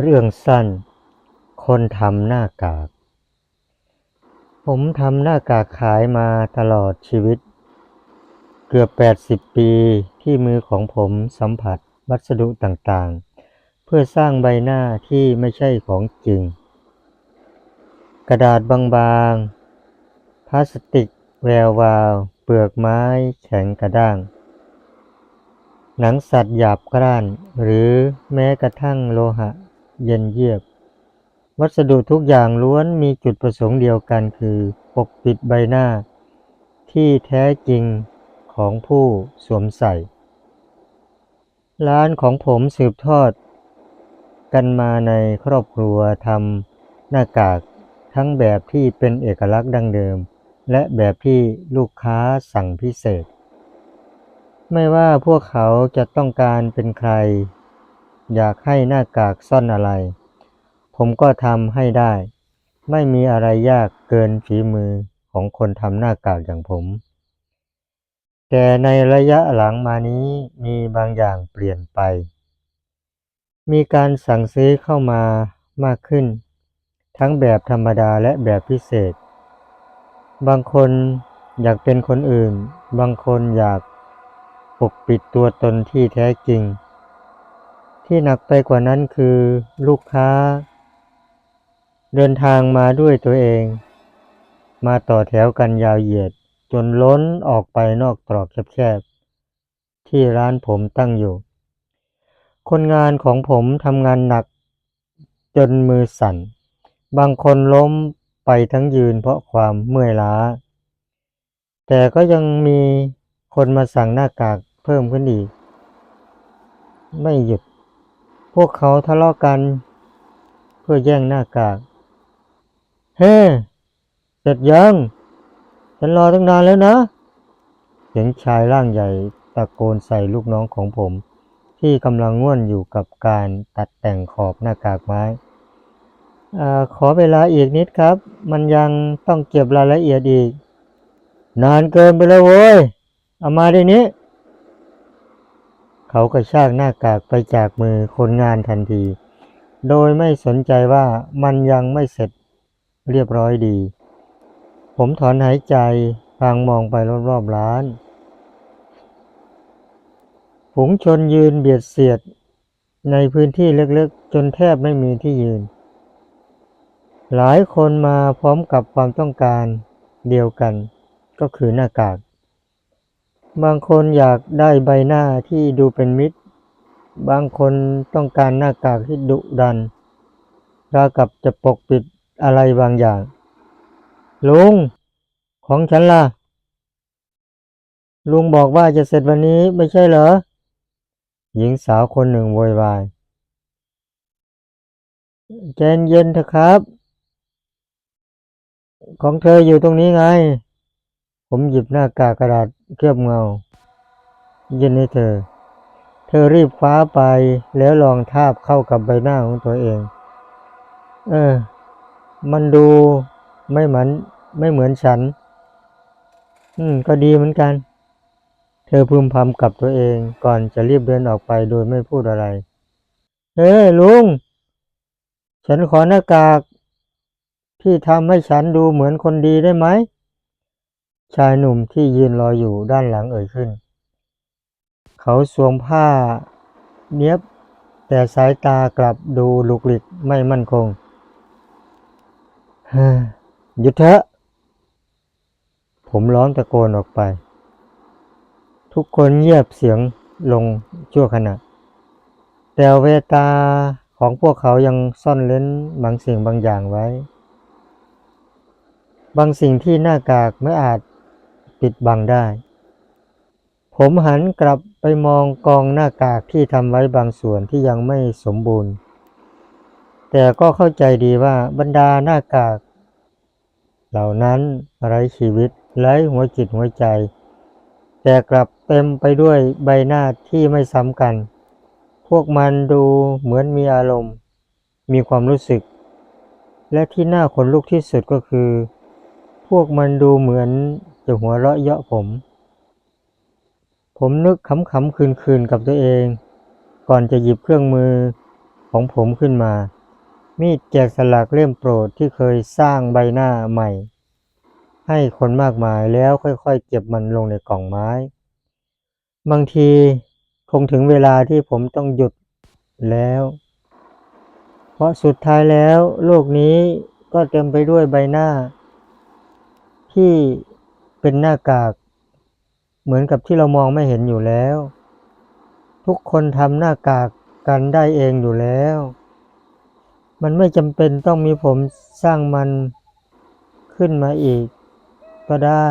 เรื่องสั้น คนทำหน้ากาก ผมทำหน้ากากขายมาตลอดชีวิต เกือบ 80 ปีที่มือของผมสัมผัสวัสดุต่างๆ เพื่อสร้างใบหน้าที่ไม่ใช่ของจริง กระดาษบางๆ พลาสติกแวววาว เปลือกไม้แข็งกระด้างหนังสัตว์หยาบกร้าน หรือแม้กระทั่งโลหะ เย็นเยียบ วัสดุทุกอย่างล้วนมีจุดประสงค์เดียวกันคือปกปิดใบหน้า ที่แท้จริงของผู้สวมใส่ ร้านของผมสืบทอด กันมาในครอบครัวทำหน้ากากทั้งแบบที่เป็นเอกลักษณ์ดั้งเดิม และแบบที่ลูกค้าสั่งพิเศษ ไม่ว่าพวกเขาจะต้องการเป็นใคร อยากให้หน้ากากซ่อนอะไร ผมก็ทำให้ได้ ไม่มีอะไรยากเกินฝีมือของคนทำหน้ากากอย่างผม แต่ในระยะหลังมานี้มีบางอย่างเปลี่ยนไป มีการสั่งซื้อเข้ามามากขึ้น ทั้งแบบธรรมดาและแบบพิเศษ บางคนอยากเป็นคนอื่น บางคนอยากปกปิดตัวตนที่แท้จริง ที่หนักไปกว่านั้นคือลูกค้า เดินทางมาด้วยตัวเอง มาต่อแถวกันยาวเหยียด จนล้นออกไปนอกตรอกแคบๆ ที่ร้านผมตั้งอยู่ คนงานของผมทำงานหนักจนมือสั่น บางคนล้มไปทั้งยืนเพราะความเมื่อยล้า แต่ก็ยังมีคนมาสั่งหน้ากากเพิ่มขึ้นอีก ไม่หยุด พวกเขาทะเลาะกัน เพื่อแย่งหน้ากาก เฮ้เสร็จยัง ฉันรอตั้งนานแล้วนะเสียงชายร่างใหญ่ตะโกนใส่ลูกน้องของผม ที่กำลังง่วนอยู่กับการตัดแต่งขอบหน้ากากไม้อขอเวลาอีกนิดครับ มันยังต้องเก็บรายละเอียดอีก นานเกินไปแล้วเว้ย เอามาดีนี้ เขากระชากหน้ากากไปจากมือคนงานทันที โดยไม่สนใจว่ามันยังไม่เสร็จเรียบร้อยดี ผมถอนหายใจพางมองไปรอบๆร้านฝูงชนยืนเบียดเสียด ในพื้นที่เล็กๆ จนแทบไม่มีที่ยืน หลายคนมาพร้อมกับความต้องการเดียวกัน ก็คือหน้ากาก บางคนอยากได้ใบหน้าที่ดูเป็นมิตร บางคนต้องการหน้ากากที่ดุดันราวกับจะปกปิดอะไรบางอย่าง ลุง ของฉันล่ะ ลุงบอกว่าจะเสร็จวันนี้ไม่ใช่เหรอ หญิงสาวคนหนึ่งโวยวายใจเย็นเถอะครับ ของเธออยู่ตรงนี้ไง ผมหยิบหน้ากากกระดาษเคลือบเงายืนให้เธอ เธอรีบคว้าไปแล้วลองทาบเข้ากับใบหน้าของตัวเอง เออ มันดูไม่เหมือนไม่เหมือนฉัน อืม ก็ดีเหมือนกัน เธอพึมพำกับตัวเองก่อนจะรีบเดินออกไปโดยไม่พูดอะไร เฮ้ยลุง ฉันขอหน้ากากที่ทำให้ฉันดูเหมือนคนดีได้ไหม ชายหนุ่มที่ยืนรออยู่ด้านหลังเอ่ยขึ้น เขาสวมผ้าเนียบ แต่สายตากลับดูลุกลิกไม่มั่นคงหยุดเถอะ ผมร้องตะโกนออกไป ทุกคนเงียบเสียงลงชั่วขณะ แต่เวตาของพวกเขายังซ่อนเล้นบางสิ่งบางอย่างไว้ บางสิ่งที่หน้ากากไม่อาจ ปิดบังได้ ผมหันกลับไปมองกองหน้ากากที่ทำไว้บางส่วนที่ยังไม่สมบูรณ์ แต่ก็เข้าใจดีว่าบรรดาหน้ากาก เหล่านั้นไร้ชีวิตไร้หัวจิตหัวใจ แต่กลับเต็มไปด้วยใบหน้าที่ไม่ซ้ำกัน พวกมันดูเหมือนมีอารมณ์ มีความรู้สึก และที่น่าขนลุกที่สุดก็คือ พวกมันดูเหมือน จะหัวเราะเยาะผม ผมนึกขำๆคืนๆกับตัวเอง ก่อนจะหยิบเครื่องมือของผมขึ้นมา มีดแกะสลักเล่มโปรดที่เคยสร้างใบหน้าใหม่ ให้คนมากมายแล้วค่อยๆเก็บมันลงในกล่องไม้ บางทีคงถึงเวลาที่ผมต้องหยุดแล้ว เพราะสุดท้ายแล้วโลกนี้ก็เต็มไปด้วยใบหน้า ที่ เป็นหน้ากาก เหมือนกับที่เรามองไม่เห็นอยู่แล้ว ทุกคนทำหน้ากากกันได้เองอยู่แล้ว มันไม่จำเป็นต้องมีผมสร้างมันขึ้นมาอีกก็ได้